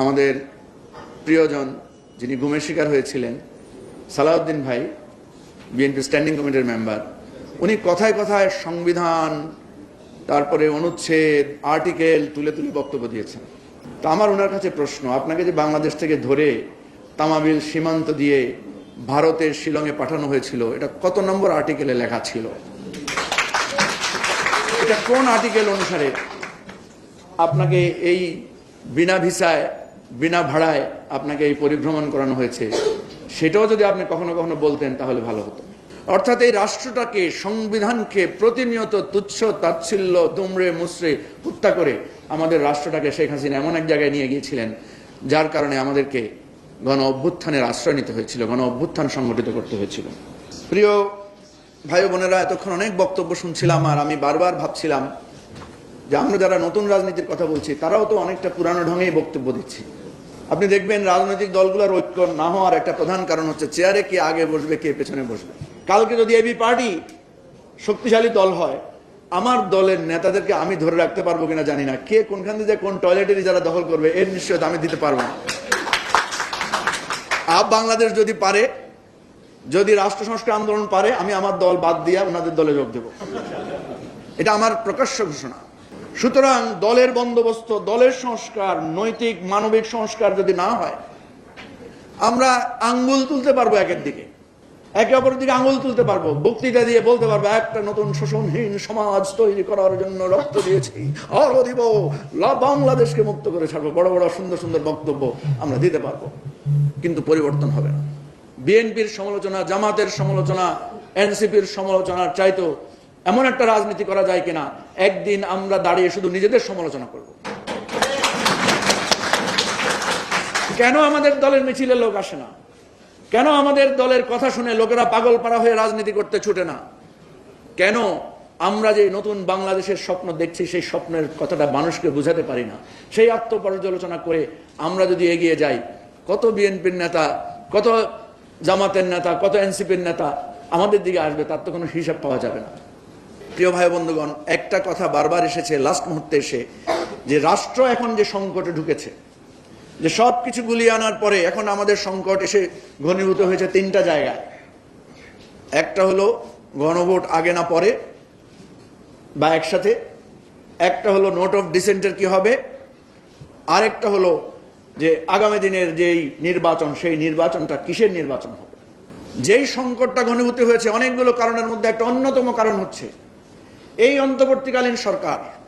আমাদের প্রিয়জন যিনি গুমের শিকার হয়েছিলেন, সালাউদ্দিন ভাই, বিএনপি স্ট্যান্ডিং কমিটির মেম্বার, উনি কথায় কথায় সংবিধান, তারপরে অনুচ্ছেদ, আর্টিকেল তুলে তুলে বক্তব্য দিয়েছেন। তো আমার ওনার কাছে প্রশ্ন, আপনাকে যে বাংলাদেশ থেকে ধরে তামাবিল সীমান্ত দিয়ে ভারতের শিলংয়ে পাঠানো হয়েছিল, এটা কত নম্বর আর্টিকেলে লেখা ছিল? এটা কোন আর্টিকেল অনুসারে আপনাকে এই বিনা ভিসায় বিনা ভাড়ায় আপনাকে এই পরিভ্রমণ করানো হয়েছে, সেটাও যদি আপনি কখনো কখনো বলতেন তাহলে ভালো হতো। অর্থাৎ এই রাষ্ট্রটাকে, সংবিধানকে প্রতিনিয়ত তুচ্ছ, তাচ্ছিল্য, দুমড়ে মুসড়ে হত্যা করে আমাদের রাষ্ট্রটাকে শেখ হাসিনা এমন এক জায়গায় নিয়ে গিয়েছিলেন, যার কারণে আমাদেরকে গণ অভ্যুত্থানের আশ্রয় নিতে হয়েছিল, গণ অভ্যুত্থান সংগঠিত করতে হয়েছিল। প্রিয় ভাই বোনেরা, এতক্ষণ অনেক বক্তব্য শুনছিলাম আর আমি বারবার ভাবছিলাম যে আমরা যারা নতুন রাজনীতির কথা বলছি, তারাও তো অনেকটা পুরানো ঢঙেই বক্তব্য দিচ্ছি। আপনি দেখবেন রাজনৈতিক দলগুলোর ঐক্য না হওয়ার একটা প্রধান কারণ হচ্ছে চেয়ারে কে আগে বসবে, কে পেছনে বসবে। কালকে যদি এবি পার্টি শক্তিশালী দল হয়, আমার দলের নেতাদেরকে আমি ধরে রাখতে পারব কিনা জানি না। কে কোনখান থেকে কোন টয়লেটেরই যারা দখল করবে, এর নিশ্চয়তা আমি দিতে পারব না। আপ বাংলাদেশ যদি পারে, যদি রাষ্ট্র সংস্কার আন্দোলন পারে, আমি আমার দল বাদ দিয়ে ওনাদের দলে যোগ দেব। এটা আমার প্রকাশ্য ঘোষণা। সুতরাং দলের বন্দোবস্ত, দলের সংস্কার, নৈতিক, মানবিক সংস্কার যদি না হয়, আমরা আঙ্গুল তুলতে পারব একের দিকে। একে অপরের দিকে আঙ্গুল তুলতে পারব। বক্তৃতা দিয়ে বলতে পারব, একটা নতুন শোষণহীন সমাজ তৈরি করার জন্য রক্ত দিয়েছি। আরও দিব। বাংলাদেশকে মুক্ত করে ছাড়বো। বড় বড়, সুন্দর সুন্দর বক্তব্য আমরা দিতে পারব। কিন্তু পরিবর্তন হবে না। বিএনপির সমালোচনা, জামাতের সমালোচনা, এনসিপির সমালোচনার চাইতো এমন একটা রাজনীতি করা যায় কিনা, একদিন আমরা দাঁড়িয়ে শুধু নিজেদের সমালোচনা করব। কেন আমাদের দলের মিছিলে লোক আসে না? কেন আমাদের দলের কথা শুনে লোকেরা পাগল পাড়া হয়ে রাজনীতি করতে ছুটে না? কেন আমরা যে নতুন বাংলাদেশের স্বপ্ন দেখছি, সেই স্বপ্নের কথাটা মানুষকে বোঝাতে পারি না? সেই আত্মপর্যালোচনা করে আমরা যদি এগিয়ে যাই, কত বিএনপির নেতা, কত জামাতের নেতা, কত এনসিপির নেতা আমাদের দিকে আসবে, তার তো কোনো হিসাব পাওয়া যাবে না। প্রিয় ভাই বন্ধুগণ, একটা কথা বারবার এসেছে লাস্ট মুহূর্তে এসে, যে রাষ্ট্র এখন যে সংকটে ঢুকেছে, যে সব কিছু গুলিয়ে আনার পরে এখন আমাদের সংকট এসে ঘনীভূত হয়েছে তিনটা জায়গায়। একটা হলো গণভোট আগে না পরে, বা একসাথে। একটা হলো নোট অফ ডিসেন্টের কি হবে, আরেকটা হলো যে আগামী দিনের যেই নির্বাচন, সেই নির্বাচনটা কিসের নির্বাচন হবে? যেই সংকটটা ঘনীভূত হয়েছে, অনেকগুলো কারণের মধ্যে একটা অন্যতম কারণ হচ্ছে এই অন্তর্বর্তীকালীন সরকার